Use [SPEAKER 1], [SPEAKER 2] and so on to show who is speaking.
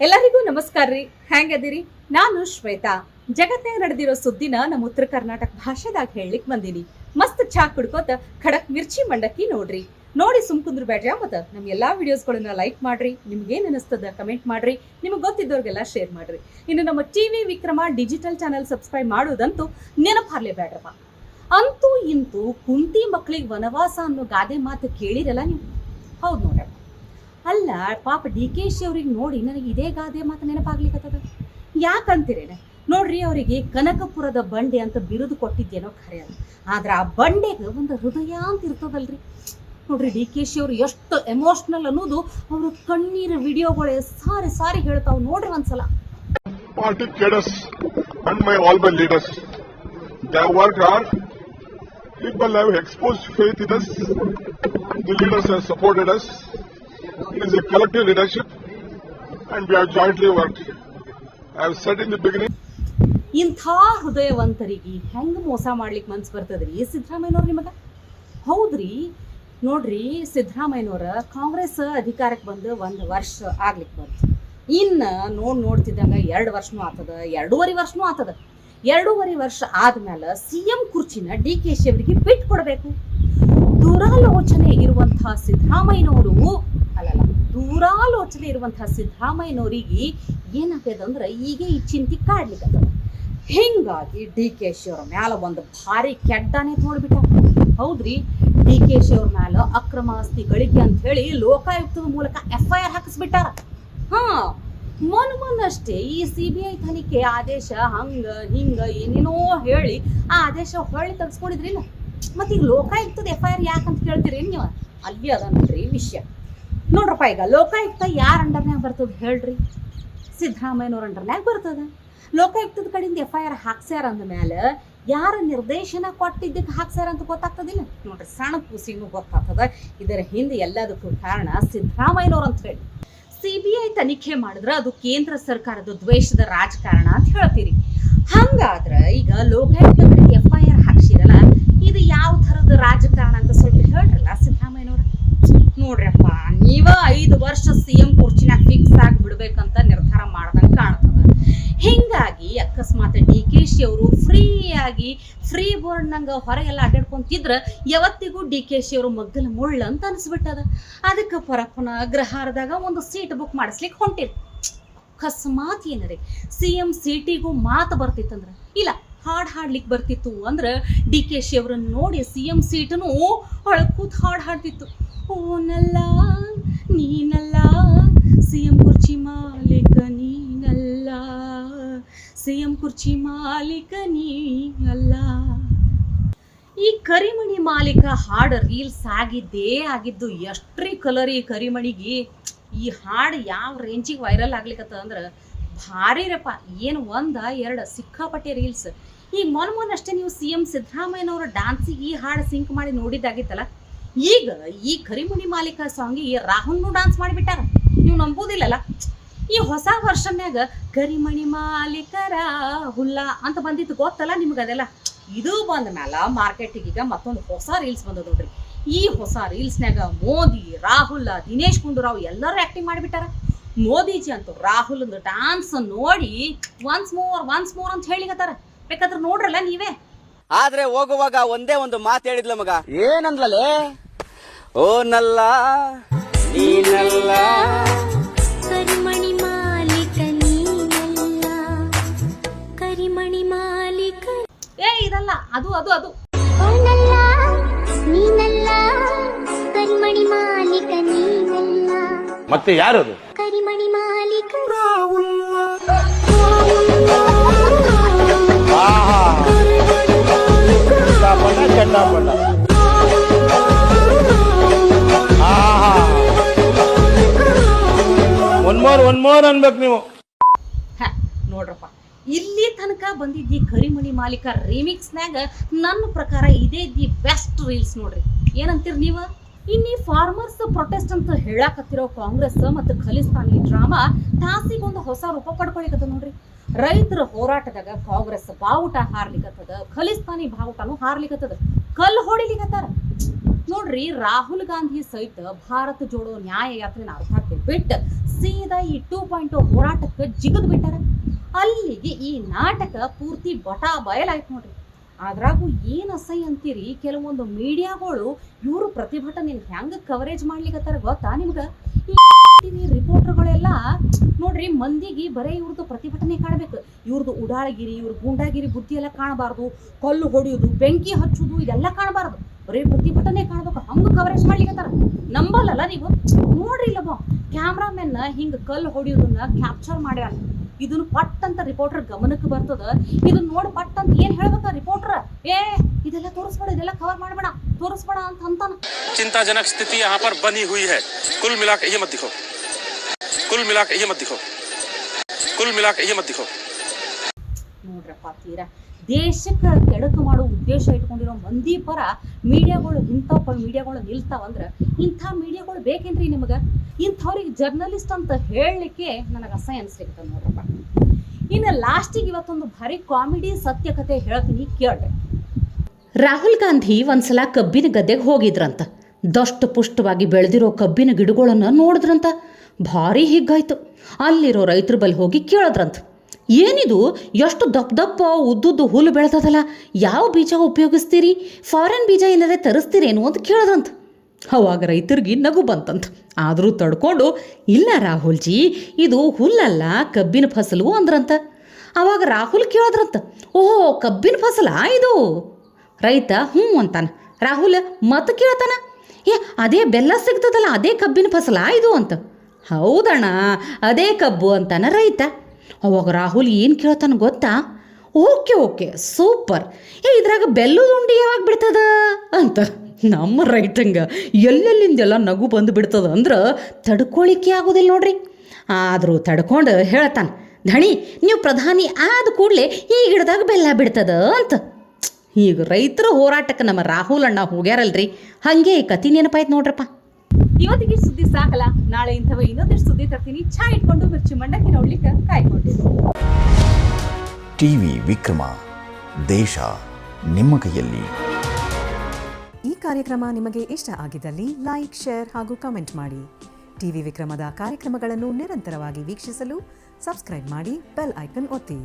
[SPEAKER 1] ಎಲ್ಲರಿಗೂ ನಮಸ್ಕಾರ ರೀ. ಹೆಂಗದಿರಿ ನಾನು ಶ್ವೇತಾ. ಜಗತ್ನಾಗ ನಡೆದಿರೋ ಸುದ್ದಿನ ನಮ್ಮ ಉತ್ತರ ಕರ್ನಾಟಕ ಭಾಷೆದಾಗ ಹೇಳಲಿಕ್ಕೆ ಬಂದೀನಿ. ಮಸ್ತ್ ಚಾ ಕುಡ್ಕೋತ ಖಡಕ್ ಮಿರ್ಚಿ ಮಂಡಕ್ಕಿ ನೋಡ್ರಿ. ನೋಡಿ ಸುಮ್ಕುಂದ್ರು ಬೇಡ್ರಿ ಮತ್ತ. ನಮ್ಮ ಎಲ್ಲಾ ವಿಡಿಯೋಸ್ಗಳನ್ನ ಲೈಕ್ ಮಾಡ್ರಿ. ನಿಮ್ಗೇನ್ ಅನಿಸ್ತದ ಕಮೆಂಟ್ ಮಾಡ್ರಿ. ನಿಮ್ಗೆ ಗೊತ್ತಿದ್ದವ್ರಿಗೆಲ್ಲ ಶೇರ್ ಮಾಡ್ರಿ. ಇನ್ನು ನಮ್ಮ TV Vikrama digital channel subscribe ಮಾಡೋದಂತೂ ನೆನಪಾರ್ಲೇ ಬೇಡ್ರಪ್ಪ ಅಂತೂ ಇಂತೂ ಕುಂತಿ ಮಕ್ಳಿಗೆ ವನವಾಸ ಅನ್ನೋ ಗಾದೆ ಮಾತು ಕೇಳಿರಲ್ಲ ನೀವು? ಹೌದು ನೋಡ್ರಪ್ಪ. ಅಲ್ಲ, ಪಾಪ ಡಿ ಕೆ ಶಿ ಅವ್ರಿಗೆ ನೋಡಿ ನನಗೆ ಇದೇ ಗಾದೆ ಮಾತು ನೆನಪಾಗ್ಲಿಕ್ಕತ್ತದ ಯಾಕಂತೀರೇನೆ ನೋಡ್ರಿ ಅವರಿಗೆ ಕನಕಪುರದ ಬಂಡೆ ಅಂತ ಬಿರುದು ಕೊಟ್ಟಿದ್ದೇನೋ ಖರೆ ಅದು ಆದ್ರೆ ಆ ಬಂಡೆಗೆ ಒಂದು ಹೃದಯ ಅಂತ ಇರ್ತದಲ್ರಿ ನೋಡ್ರಿ ಡಿ ಕೆ ಶಿ ಅವ್ರು ಎಷ್ಟು ಎಮೋಷ್ನಲ್ ಅನ್ನೋದು ಅವರು ಕಣ್ಣೀರ ವಿಡಿಯೋಗಳೇ ಸಾರಿ ಸಾರಿ ಹೇಳ್ತಾವ್ ನೋಡ್ರಿ ಒಂದ್ಸಲ.
[SPEAKER 2] People have exposed faith in us. The leaders have supported us. It is a collective leadership and we have jointly worked. I have said in the beginning,
[SPEAKER 1] ಇಂಥ ಹೃದಯವಂತರಿಗೆ ಹೆಂಗ್ ಮೋಸ ಮಾಡ್ಲಿಕ್ಕೆ ಮನ್ಸು ಬರ್ತದ್ರಿ? ಸಿದ್ದರಾಮಯ್ಯನವ್ರು ನಿಮಗ? ಹೌದ್ರಿ. ನೋಡ್ರಿ ಸಿದ್ದರಾಮಯ್ಯನವ್ರ ಕಾಂಗ್ರೆಸ್ ಅಧಿಕಾರಕ್ಕೆ ಬಂದು ಒಂದು ವರ್ಷ ಆಗ್ಲಿಕ್ಕೆ ಬಂತು. ಇನ್ನ ನೋಡ್ ನೋಡ್ತಿದ್ದಂಗ ಎರಡು ವರ್ಷನೂ ಆತದ ಎರಡೂವರೆ ವರ್ಷನೂ ಆತದ. ಎರಡೂವರೆ ವರ್ಷ ಆದ್ಮೇಲೆ ಸಿ ಎಂ ಕುರ್ಚಿನ ಡಿ ಕೆ ಶಿ ಅವರಿಗೆ ಬಿಟ್ಟು ಕೊಡಬೇಕು. ದುರಾಲೋಚನೆ ಇರುವಂತಹ ಸಿದ್ದರಾಮಯ್ಯನವರು ದೂರಾಲೋಚನೆ ಇರುವಂತಹ ಸಿದ್ದರಾಮಯ್ಯನವರಿಗೆ ಏನಾಗ್ಯದಂದ್ರೆ ಈಗ ಈ ಚಿಂತೆ ಕಾಡ್ಲಿಕ್ಕತ್ತದ ಹಿಂಗಾಗಿ ಡಿ ಕೆ ಶಿ ಅವ್ರ ಮ್ಯಾಲ ಒಂದು ಭಾರಿ ಕೆಟ್ಟನೇ ತೋಡ್ಬಿಟ್ಟ ಹೌದ್ರಿ? ಡಿ ಕೆ ಶಿ ಅವ್ರ ಮ್ಯಾಲ ಅಕ್ರಮ ಆಸ್ತಿ ಗಳಿಕೆ ಅಂತ ಹೇಳಿ ಲೋಕಾಯುಕ್ತದ ಮೂಲಕ ಎಫ್ ಐ ಆರ್ ಹಾಕಿಸ್ಬಿಟ್ಟಾರ. ಹಾ ಮೊನ್ ಮೊನ್ನಷ್ಟೇ ಈ ಸಿ ಬಿ ಐ ತನಿಖೆ ಆದೇಶ ಹಂಗ ಹಿಂಗ ಏನೇನೋ ಹೇಳಿ ಆ ಆದೇಶ ಹೊಳ್ಳಿ ತೆಗೆಸ್ಕೊಂಡಿದ್ರಿಲ್ಲ ಮತ್ತೆ ಈಗ ಲೋಕಾಯುಕ್ತದ ಎಫ್ ಐ ಆರ್ ಯಾಕಂತ ಕೇಳ್ತೀರಿ ನೀವು? ಅಲ್ಲಿ ಅದ ನೋಡ್ರಿ ವಿಷಯ. ನೋಡ್ರಪ್ಪ, ಈಗ ಲೋಕಾಯುಕ್ತ ಯಾರ ಅಂಡರ್ನ್ಯಾಗ ಬರ್ತದ ಹೇಳ್ರಿ? ಸಿದ್ದರಾಮಯ್ಯನವ್ರ ಅಂಡರ್ನ್ಯಾಗ ಬರ್ತದ. ಲೋಕಾಯುಕ್ತದ ಕಡೆಯಿಂದ ಎಫ್ ಐ ಆರ್ ಹಾಕ್ಸ್ಯಾರ ಅಂದ ಮೇಲೆ ಯಾರ ನಿರ್ದೇಶನ ಕೊಟ್ಟಿದ್ದಕ್ಕೆ ಹಾಕ್ಸ್ಯಾರ ಅಂತ ಗೊತ್ತಾಗ್ತದಿಲ್ಲ? ನೋಡ್ರಿ, ಸಣ್ಣ ಕೂಸಿಗೂ ಗೊತ್ತಾಗ್ತದ. ಇದರ ಹಿಂದೆ ಎಲ್ಲದಕ್ಕೂ ಕಾರಣ ಸಿದ್ದರಾಮಯ್ಯನವ್ರು ಅಂತ ಹೇಳಿ. ಸಿ ಬಿ ಐ ತನಿಖೆ ಮಾಡಿದ್ರೆ ಅದು ಕೇಂದ್ರ ಸರ್ಕಾರದ ದ್ವೇಷದ ರಾಜಕಾರಣ ಅಂತ ಹೇಳ್ತೀರಿ. ಹಂಗಾದ್ರ ಈಗ ಲೋಕಾಯುಕ್ತ ಎಫ್ ಐ ಆರ್ ಹಾಕ್ಸಿರಲ್ಲ ಇದು ಯಾವ ಥರದ ರಾಜಕಾರಣ ಅಂತ ಸ್ವಲ್ಪ ಹೇಳ್ರಲ್ಲ ಸಿದ್ದರಾಮಯ್ಯನವ್ರ ನೋಡ್ರಪ್ಪ ನೀವ ಐದು ವರ್ಷ ಸಿ ಎಂ ಕುರ್ಚಿನಾಗ ಫಿಕ್ಸ್ ಆಗಿ ಬಿಡ್ಬೇಕಂತ ನಿರ್ಧಾರ ಮಾಡ್ದಂಗೆ ಕಾಣ್ತದ ಹಿಂಗಾಗಿ ಅಕಸ್ಮಾತ್ ಡಿ ಕೆ ಶಿ ಅವರು ಫ್ರೀ ಆಗಿ ಫ್ರೀ ಬೋರ್ಡ್ ನಂಗೆ ಹೊರಗೆಲ್ಲ ಅಡ್ಡಾಡ್ಕೊಂತಿದ್ರ ಯಾವತ್ತಿಗೂ ಡಿ ಕೆ ಶಿ ಅವರು ಮಗ್ಗಲ ಮುಳ್ಳ ಅಂತ ಅನ್ಸ್ಬಿಟ್ಟದ. ಅದಕ್ಕೆ ಪರಪ್ಪನ ಅಗ್ರಹಾರದಾಗ ಒಂದು ಸೀಟ್ ಬುಕ್ ಮಾಡಿಸ್ಲಿಕ್ಕೆ ಹೊಂಟಿರಿ. ಅಕಸ್ಮಾತ್ ಏನರಿ ಸಿ ಎಂ ಸೀಟಿಗೂ ಮಾತು ಬರ್ತಿತ್ತಂದ್ರ. ಇಲ್ಲ, ಹಾಡು ಹಾಡ್ಲಿಕ್ಕೆ ಬರ್ತಿತ್ತು ಅಂದ್ರೆ ಡಿ ಕೆ ಶಿ ಅವರನ್ನು ನೋಡಿ ಸಿ ಎಂ ಸೀಟನು ಹೊಳಕೂತ್ ಹಾಡು ಹಾಡ್ತಿತ್ತು. ಓನಲ್ಲ, ನೀನಲ್ಲ ಸಿ ಎಂ ಕುರ್ಚಿ ಮಾಲೀಕ ಸಿ ಎಂ ಕುರ್ಚಿ ಮಾಲೀಕ ನೀ ಅಲ್ಲ. ಈ ಕರಿಮಣಿ ಮಾಲೀಕ ಹಾಡು ರೀಲ್ಸ್ ಆಗಿದ್ದೇ ಆಗಿದ್ದು ಎಷ್ಟ್ರಿ ಕಲರ್ ಈ ಕರಿಮಣಿಗೆ? ಈ ಹಾಡು ಯಾವ ರೇಂಜಿಗೆ ವೈರಲ್ ಆಗ್ಲಿಕ್ಕತ್ತ ಅಂದ್ರೆ ಭಾರಿರಪ್ಪ ಏನು ಒಂದ, ಎರಡು ಸಿಕ್ಕಾಪಟ್ಟೆ ರೀಲ್ಸ್. ಈಗ ಮೊನ್ ಮೊನ್ನಷ್ಟೇ ನೀವು ಸಿ ಎಂ ಸಿದ್ದರಾಮಯ್ಯನವರ ಡಾನ್ಸಿಗೆ ಈ ಹಾಡು ಸಿಂಕ್ ಮಾಡಿ ನೋಡಿದ್ದಾಗಿತ್ತಲ್ಲ? ಈಗ ಈ ಕರಿಮಣಿ ಮಾಲೀಕ ಸಾಂಗಿಗೆ ರಾಹುಲ್ನು ಡ್ಯಾನ್ಸ್ ಮಾಡಿಬಿಟ್ಟಾರ. ನೀವು ನಂಬೋದಿಲ್ಲಲ್ಲ? ಈ ಹೊಸ ವರ್ಷನ್ಯಾಗ ಕರಿಮಣಿ ಮಾಲೀಕರ ಹುಲ್ಲ ಅಂತ ಬಂದಿತ್ತು ಗೊತ್ತಲ್ಲ ನಿಮ್ಗೆ ಅದೆಲ್ಲ? ಇದು ಬಂದ ಮ್ಯಾಲ ಮಾರ್ಕೆಟಿಗೆ ಈಗ ಮತ್ತೊಂದು ಹೊಸ ರೀಲ್ಸ್ ಬಂದದ ನೋಡ್ರಿ. ಈ ಹೊಸ ರೀಲ್ಸ್ನ್ಯಾಗ ಮೋದಿ ರಾಹುಲ್ ದಿನೇಶ್ ಗುಂಡೂರಾವ್ ಎಲ್ಲರೂ ಆಕ್ಟಿಂಗ್ ಮಾಡಿಬಿಟ್ಟಾರ. ಮೋದಿಜಿ ಅಂತ ರಾಹುಲ್ ಡಾನ್ಸ್ ನೋಡಿ ಒನ್ಸ್ ಮೋರ್ ಒನ್ಸ್ ಮೋರ್ ಅಂತ ಹೇಳಿಕತ್ತಾರ. ಬೇಕಾದ್ರೆ ನೋಡ್ರಲ್ಲ ನೀವೇ?
[SPEAKER 3] ಆದ್ರೆ ಹೋಗುವಾಗ ಒಂದೇ ಒಂದು ಮಾತು ಹೇಳಿದ್ಲ ಮಗ. ಏನಂದ್ಲಲೇ? ಓ ನಲ್ಲ ನೀನಲ್ಲ
[SPEAKER 1] ಅದು ಅದು ಅದು.
[SPEAKER 4] ಅವನಲ್ಲ ನೀನಲ್ಲ ಕರಿಮಣಿ ಮಾಲೀಕ ನೀನಲ್ಲ.
[SPEAKER 5] ಮತ್ತೆ ಯಾರದು?
[SPEAKER 4] ಕರಿಮಣಿ ಮಾಲೀಕ.
[SPEAKER 5] ಒನ್ ಮೋರ್ ಒನ್ ಮೋರ್ ಅನ್ಬೇಕು ನೀವು.
[SPEAKER 1] ನೋಡ್ರಪ್ಪ. ಇಲ್ಲಿ ತನಕ ಬಂದಿದ್ದಿ ಕರಿಮಣಿ ಮಾಲೀಕ ರಿಮಿಕ್ಸ್ನಾಗ ನನ್ನ ಪ್ರಕಾರ ಇದೇ ದಿ ಬೆಸ್ಟ್ ರೀಲ್ಸ್ ನೋಡ್ರಿ. ಏನಂತೀರಿ ನೀವು? ಇನ್ನಿ ಫಾರ್ಮರ್ಸ್ ಪ್ರೊಟೆಸ್ಟ್ ಅಂತ ಹೇಳಾಕತ್ತಿರೋ ಕಾಂಗ್ರೆಸ್ ಮತ್ತು ಖಲಿಸ್ತಾನಿ ಡ್ರಾಮಾ ತಾಸಿಗೊಂದು ಹೊಸ ರೂಪ ಪಡ್ಕೊಳಿಕತ್ತ ನೋಡ್ರಿ. ರೈತರ ಹೋರಾಟದಾಗ ಕಾಂಗ್ರೆಸ್ ಬಾವುಟ ಹಾರ್ಲಿಕತ್ತದ, ಖಲಿಸ್ತಾನಿ ಬಾವುಟನು ಹಾರ್ಲಿಕತ್ತದ, ಕಲ್ಲು ಹೊಡಿಲಿಕತ್ತಾರ. ನೋಡ್ರಿ, ರಾಹುಲ್ ಗಾಂಧಿ ಸಹಿತ ಭಾರತ ಜೋಡೋ ನ್ಯಾಯ ಯಾತ್ರೆನ ಅರ್ಥ ಬಿಟ್ಟು ಸೀದಾ ಈ ಟೂ ಪಾಯಿಂಟ್ ಹೋರಾಟಕ್ಕೆ ಜಿಗಿದು ಬಿಟ್ಟಾರ. ಅಲ್ಲಿಗೆ ಈ ನಾಟಕ ಪೂರ್ತಿ ಬಟಾ ಬಯಲಾಯ್ತು ನೋಡ್ರಿ. ಅದ್ರಾಗೂ ಏನು ಅಸಹ್ಯ ಅಂತೀರಿ? ಕೆಲವೊಂದು ಮೀಡಿಯಾಗಳು ಇವರು ಪ್ರತಿಭಟನೆ ಹೆಂಗೆ ಕವರೇಜ್ ಮಾಡ್ಲಿಕ್ಕತ್ತಾರ ಗೊತ್ತಾ ನಿಮ್ಗೆ? ಈ ರಿಪೋರ್ಟರ್ಗಳೆಲ್ಲ ನೋಡ್ರಿ, ಮಂದಿಗೆ ಬರೇ ಇವ್ರದ್ದು ಪ್ರತಿಭಟನೆ ಕಾಣಬೇಕು. ಇವ್ರದ್ದು ಉಡಾಳಗಿರಿ, ಇವ್ರ ಗೂಂಡಾಗಿರಿ ಬುದ್ಧಿ ಎಲ್ಲ ಕಾಣಬಾರ್ದು. ಕಲ್ಲು ಹೊಡೆಯೋದು, ಬೆಂಕಿ ಹಚ್ಚೋದು, ಇದೆಲ್ಲ ಕಾಣಬಾರ್ದು. ಬರೀ ಪ್ರತಿಭಟನೆ ಕಾಣ್ಬೇಕು ಹಂಗ ಕವರೇಜ್ ಮಾಡ್ಲಿಕ್ಕತ್ತಾರ ನಂಬಲ್ಲಲ್ಲ ನೀವು ನೋಡ್ರಿ ಇಲ್ಲಮ್ಮ ಕ್ಯಾಮ್ರಾಮೆನ್ ಹಿಂಗ ಕಲ್ಲು ಹೊಡೆಯೋದನ್ನ ಕ್ಯಾಪ್ಚರ್ ಮಾಡ್ಯಾರ ಇದನ್ನ ಪಟ್ ಅಂತ ರಿಪೋರ್ಟರ್ ಗಮನಕ್ಕೆ ಬರ್ತದ ಇದನ್ನ ನೋಡಿ ಪಟ್ ಅಂತ ಏನ್ ಹೇಳ್ಬೇಕ ರಿಪೋರ್ಟರ್ ಏ ಇದೆಲ್ಲ ತೋರಿಸ್ಬೇಡ ಇದೆಲ್ಲ ಕವರ್ ಮಾಡ್ಬೇಡ ತೋರಿಸ್ಬೇಡ ಅಂತ ಅಂತಾನ
[SPEAKER 6] चिंताजनक स्थिति यहाँ पर बनी हुई है कुल मिला के ये मत दिखो कुल मिला के ये मत दिखो कुल मिला के ये मत दिखो
[SPEAKER 1] ನೋಡ್ರಪ್ಪ ತೀರಾ ದೇಶಕ್ಕೆ ಕೆಡಕು ಮಾಡೋ ಉದ್ದೇಶ ಇಟ್ಕೊಂಡಿರೋ ಮಂದಿ ಪರ ಮೀಡಿಯಾಗಳು ಇಂಥ ಮೀಡಿಯಾಗಳು ನಿಲ್ತಾವಂದ್ರೆ ಇಂಥ ಮೀಡಿಯಾಗಳು ಬೇಕೇನ್ರಿ ನಿಮಗೆ? ಇಂಥವ್ರಿಗೆ ಜರ್ನಲಿಸ್ಟ್ ಅಂತ ಹೇಳಲಿಕ್ಕೆ ನನಗೆ ಅಸಹ್ಯ ಅನಿಸ್ಲಿಕ್ಕೆ ನೋಡ್ರಪ್ಪ. ಇನ್ನು ಲಾಸ್ಟಿಗೆ ಇವತ್ತೊಂದು ಭಾರಿ ಕಾಮಿಡಿ ಸತ್ಯ ಕತೆ ಹೇಳ್ತೀನಿ, ಕೇಳ್ರಿ. ರಾಹುಲ್ ಗಾಂಧಿ ಒಂದ್ಸಲ ಕಬ್ಬಿನ ಗದ್ದೆಗೆ ಹೋಗಿದ್ರಂತ. ದಷ್ಟು ಪುಷ್ಟವಾಗಿ ಬೆಳೆದಿರೋ ಕಬ್ಬಿನ ಗಿಡಗಳನ್ನು ನೋಡಿದ್ರಂತ. ಭಾರಿ ಹಿಗ್ಗಾಯ್ತು. ಅಲ್ಲಿರೋ ರೈತರ ಬಳಿ ಹೋಗಿ ಕೇಳಿದ್ರಂತ. ಏನಿದು? ಎಷ್ಟು ದಪ್ಪ ದಪ್ಪ ಉದ್ದುದ್ದು ಹುಲ್ಲು ಬೆಳೆದದಲ್ಲ. ಯಾವ ಬೀಜ ಉಪಯೋಗಿಸ್ತೀರಿ? ಫಾರಿನ್ ಬೀಜ ಇಲ್ಲದೆ ತರಿಸ್ತೀರೇನು ಅಂತ ಕೇಳಿದ್ರಂತ ಅವಾಗ ರೈತರಿಗೆ ನಗು ಬಂತಂತ. ಆದರೂ ತಡ್ಕೊಂಡು, ಇಲ್ಲ ರಾಹುಲ್ಜಿ, ಇದು ಹುಲ್ಲಲ್ಲ, ಕಬ್ಬಿನ ಫಸಲು ಅಂದ್ರಂತ. ಅವಾಗ ರಾಹುಲ್ ಕೇಳಿದ್ರಂತ. ಓಹೋ, ಕಬ್ಬಿನ ಫಸಲ ಇದು? ರೈತ ಹ್ಞೂ ಅಂತಾನೆ. ರಾಹುಲ್ ಮತ್ತೆ ಕೇಳ್ತಾನ. ಏ, ಅದೇ ಬೆಲ್ಲ ಸಿಗ್ತದಲ್ಲ, ಅದೇ ಕಬ್ಬಿನ ಫಸಲ ಇದು ಅಂತ. ಹೌದಣ್ಣ, ಅದೇ ಕಬ್ಬು ಅಂತಾನೆ ರೈತ. ಅವಾಗ ರಾಹುಲ್ ಏನು ಕೇಳ್ತಾನೆ ಗೊತ್ತಾ? Okay okay, super. ಏ, ಇದ್ರಾಗ ಬೆಲ್ಲದ ಉಂಡಿ ಯಾವಾಗ ಬಿಡ್ತದ? ಅಂತ. ನಮ್ಮ ರೈತಂಗ ಎಲ್ಲೆಲ್ಲಿಂದೆಲ್ಲ ನಗು ಬಂದು ಬಿಡ್ತದ ಅಂದ್ರೆ ತಡ್ಕೊಳಿಕ್ಕೆ ಆಗೋದಿಲ್ಲ ನೋಡ್ರಿ. ಆದರೂ ತಡ್ಕೊಂಡು ಹೇಳ್ತಾನೆ, ಧಣಿ, ನೀವು ಪ್ರಧಾನಿ ಆದ ಕೂಡಲೇ ಈ ಗಿಡದಾಗ ಬೆಲ್ಲ ಬಿಡ್ತದ? ಅಂತ. ಈಗ ರೈತರ ಹೋರಾಟಕ್ಕೆ ನಮ್ಮ ರಾಹುಲ್ ಅಣ್ಣ ಹೋಗ್ಯಾರಲ್ರಿ. ಹಂಗೆ ಈ ಕತಿ ನೆನಪಾಯ್ತು ನೋಡ್ರಪ್ಪ. ಇವತ್ತಿಗೆ ಸುದ್ದಿ ಸಾಕಲ್ಲ ನಾಳೆ ಇಂಥವ ಇನ್ನೊಂದಿಷ್ಟು ಸುದ್ದಿ ತರ್ತೀನಿ. ಚಾ ಇಟ್ಕೊಂಡು ಮಿರ್ಚಿ ಮಂಡಕ್ಕಿ ನೋಡ್ಲಿಕ್ಕೆ ಕಾಯ್ಕೊಂಡಿದ್ದು
[SPEAKER 7] ಟಿವಿ ವಿಕ್ರಮ ದೇಶ ನಿಮ್ಮ ಕೈಯಲ್ಲಿ.
[SPEAKER 8] ಈ ಕಾರ್ಯಕ್ರಮ ನಿಮಗೆ ಇಷ್ಟ ಆಗಿದ್ದಲ್ಲಿ ಲೈಕ್ ಶೇರ್ ಹಾಗೂ ಕಮೆಂಟ್ ಮಾಡಿ. ಟಿವಿ ವಿಕ್ರಮದ ಕಾರ್ಯಕ್ರಮಗಳನ್ನು ನಿರಂತರವಾಗಿ ವೀಕ್ಷಿಸಲು ಸಬ್ಸ್ಕ್ರೈಬ್ ಮಾಡಿ ಬೆಲ್ ಐಕನ್ ಒತ್ತಿ.